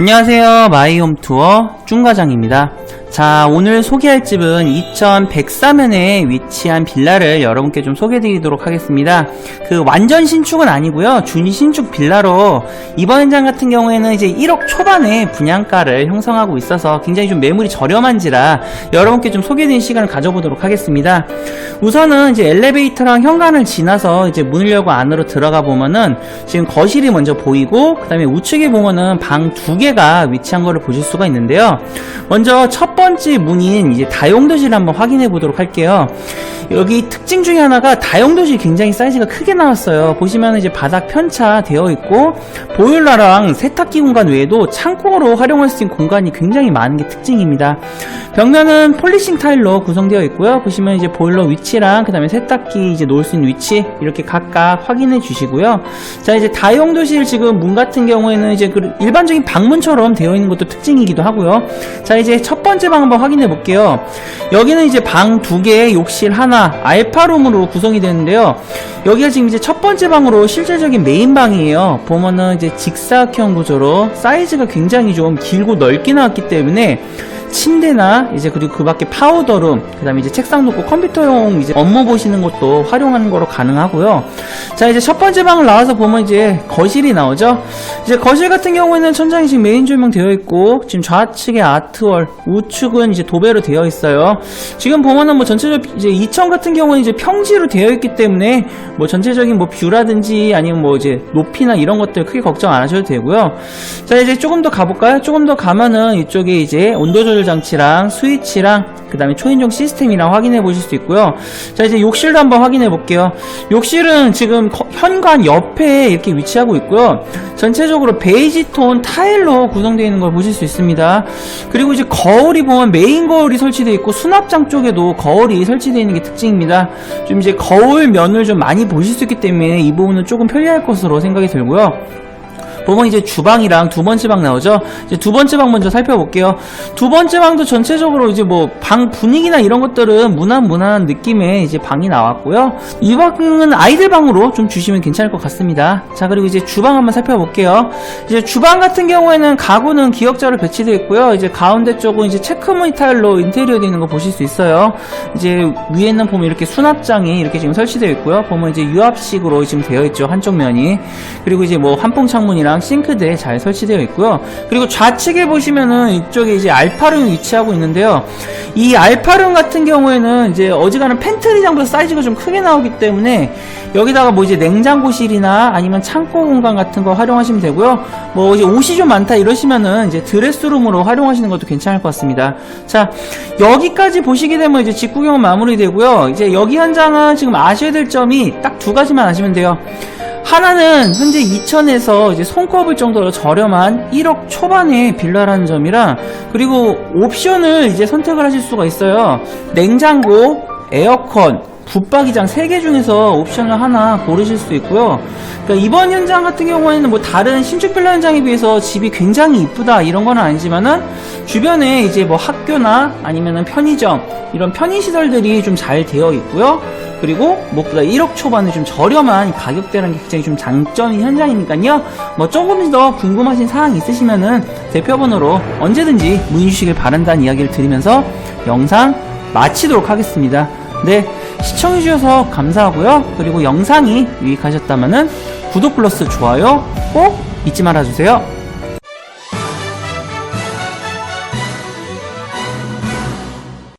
안녕하세요. 마이홈 투어 중과장입니다. 자, 오늘 소개할 집은 2104면에 위치한 빌라를 여러분께 좀 소개해드리도록 하겠습니다. 그 완전 신축은 아니고요. 준이 신축 빌라로 이번 현장 같은 경우에는 이제 1억 초반에 분양가를 형성하고 있어서 굉장히 좀 매물이 저렴한지라 여러분께 좀 소개해드리는 시간을 가져보도록 하겠습니다. 우선은 이제 엘리베이터랑 현관을 지나서 이제 문을 열고 안으로 들어가 보면은 지금 거실이 먼저 보이고 그 다음에 우측에 보면은 방 두 개가 위치한 거를 보실 수가 있는데요. 먼저 첫 번째 문인 이제 다용도실 한번 확인해 보도록 할게요. 여기 특징 중에 하나가 다용도실 굉장히 사이즈가 크게 나왔어요. 보시면 이제 바닥 편차 되어 있고 보일러랑 세탁기 공간 외에도 창고로 활용할 수 있는 공간이 굉장히 많은 게 특징입니다. 벽면은 폴리싱 타일로 구성되어 있고요. 보시면 이제 보일러 위치랑 그다음에 세탁기 이제 놓을 수 있는 위치 이렇게 각각 확인해 주시고요. 자 이제 다용도실 지금 문 같은 경우에는 이제 그 일반적인 방문처럼 되어 있는 것도 특징이기도 하고요. 자 이제 첫 번째 방 한번 확인해 볼게요. 여기는 이제 방 두 개, 욕실 하나, 알파룸으로 구성이 되는데요. 여기가 지금 이제 첫 번째 방으로 실질적인 메인 방이에요. 보면은 이제 직사각형 구조로 사이즈가 굉장히 좀 길고 넓게 나왔기 때문에 침대나 이제 그리고 그 밖에 파우더룸 그다음에 이제 책상 놓고 컴퓨터용 이제 업무 보시는 것도 활용하는 거로 가능하고요. 자 이제 첫 번째 방을 나와서 보면 이제 거실이 나오죠. 이제 거실 같은 경우에는 천장이 지금 메인 조명 되어 있고 지금 좌측에 아트월 우측은 이제 도배로 되어 있어요. 지금 보면은 뭐 전체적 이제 2층 같은 경우는 이제 평지로 되어 있기 때문에 뭐 전체적인 뭐 뷰라든지 아니면 뭐 이제 높이나 이런 것들 크게 걱정 안 하셔도 되고요. 자 이제 조금 더 가볼까요? 조금 더 가면은 이쪽에 이제 온도 조절 장치랑 스위치랑 그 다음에 초인종 시스템이랑 확인해 보실 수 있고요. 자 이제 욕실도 한번 확인해 볼게요. 욕실은 지금 거- 현관 옆에 이렇게 위치하고 있고요. 전체적으로 베이지 톤 타일로 구성되어 있는 걸 보실 수 있습니다. 그리고 이제 거울이 보면 메인 거울이 설치되어 있고 수납장 쪽에도 거울이 설치되어 있는 게 특징입니다. 좀 이제 거울 면을 좀 많이 보실 수 있기 때문에 이 부분은 조금 편리할 것으로 생각이 들고요. 보면 이제 주방이랑 두 번째 방 나오죠. 이제 두 번째 방 먼저 살펴볼게요. 두 번째 방도 전체적으로 이제 뭐 방 분위기나 이런 것들은 무난 무난한 느낌의 이제 방이 나왔고요. 이 방은 아이들 방으로 좀 주시면 괜찮을 것 같습니다. 자 그리고 이제 주방 한번 살펴볼게요. 이제 주방 같은 경우에는 가구는 기역자로 배치되어 있고요. 이제 가운데 쪽은 이제 체크무늬 타일로 인테리어 되어 있는 거 보실 수 있어요. 이제 위에는 보면 이렇게 수납장이 이렇게 지금 설치되어 있고요. 보면 이제 유압식으로 지금 되어 있죠. 한쪽 면이. 그리고 이제 뭐 환풍 창문이랑 싱크대 잘 설치되어 있고요. 그리고 좌측에 보시면은 이쪽에 이제 알파룸이 위치하고 있는데요. 이 알파룸 같은 경우에는 이제 어지간한 팬트리 장보다 사이즈가 좀 크게 나오기 때문에 여기다가 뭐 이제 냉장고실이나 아니면 창고 공간 같은 거 활용하시면 되고요. 뭐 이제 옷이 좀 많다 이러시면은 이제 드레스룸으로 활용하시는 것도 괜찮을 것 같습니다. 자, 여기까지 보시게 되면 이제 직구경은 마무리되고요. 이제 여기 현장은 지금 아셔야 될 점이 딱 두 가지만 아시면 돼요. 하나는 현재 2천에서 이제 손꼽을 정도로 저렴한 1억 초반의 빌라라는 점이랑 그리고 옵션을 이제 선택을 하실 수가 있어요. 냉장고, 에어컨, 붙박이장 3개 중에서 옵션을 하나 고르실 수 있고요. 그러니까 이번 현장 같은 경우에는 뭐 다른 신축 빌라 현장에 비해서 집이 굉장히 이쁘다 이런 건 아니지만은 주변에 이제 뭐 학교나 아니면은 편의점 이런 편의 시설들이 좀 잘 되어 있고요. 그리고 무엇보다 1억 초반에 좀 저렴한 가격대라는 게 굉장히 좀 장점인 현장이니까요. 뭐 조금 더 궁금하신 사항 있으시면은 대표번호로 언제든지 문의 주시길 바란다는 이야기를 드리면서 영상 마치도록 하겠습니다. 네, 시청해주셔서 감사하고요. 그리고 영상이 유익하셨다면은 구독 플러스 좋아요 꼭 잊지 말아주세요.